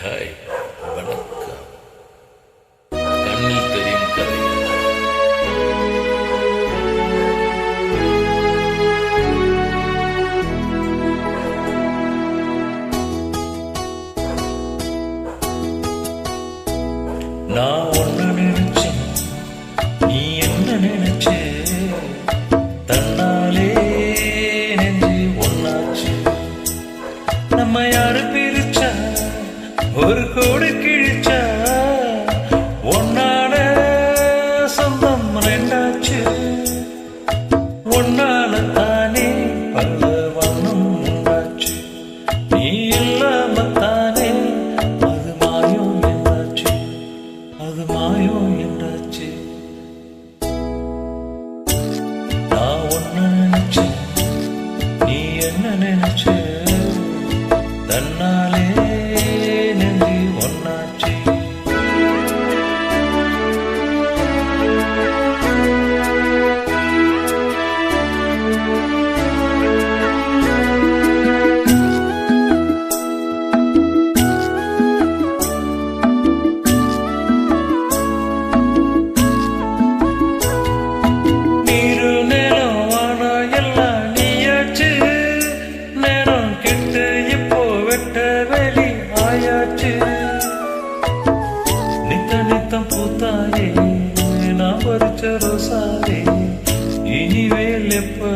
可以我们 சொந்தம் ரெண்டாச்சு. ஒன்னால தானே பல வண்ணம் உண்டாச்சு. நீ இல்லாம தானே அது மாயம் என்றாச்சு அது மாயம் என்றாச்சு நான் ஒன்னு நினைச்சேன் நீ என்ன நினைச்சேன் பூத்தாச்சு நித்த நித்தம் பூத்தாயே நான் பறிச்ச ரோசாரே இனிவேல் எப்போ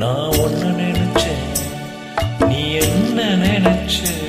நான் ஒன்று நினைச்சேன். நீ என்ன நினைச்சேன்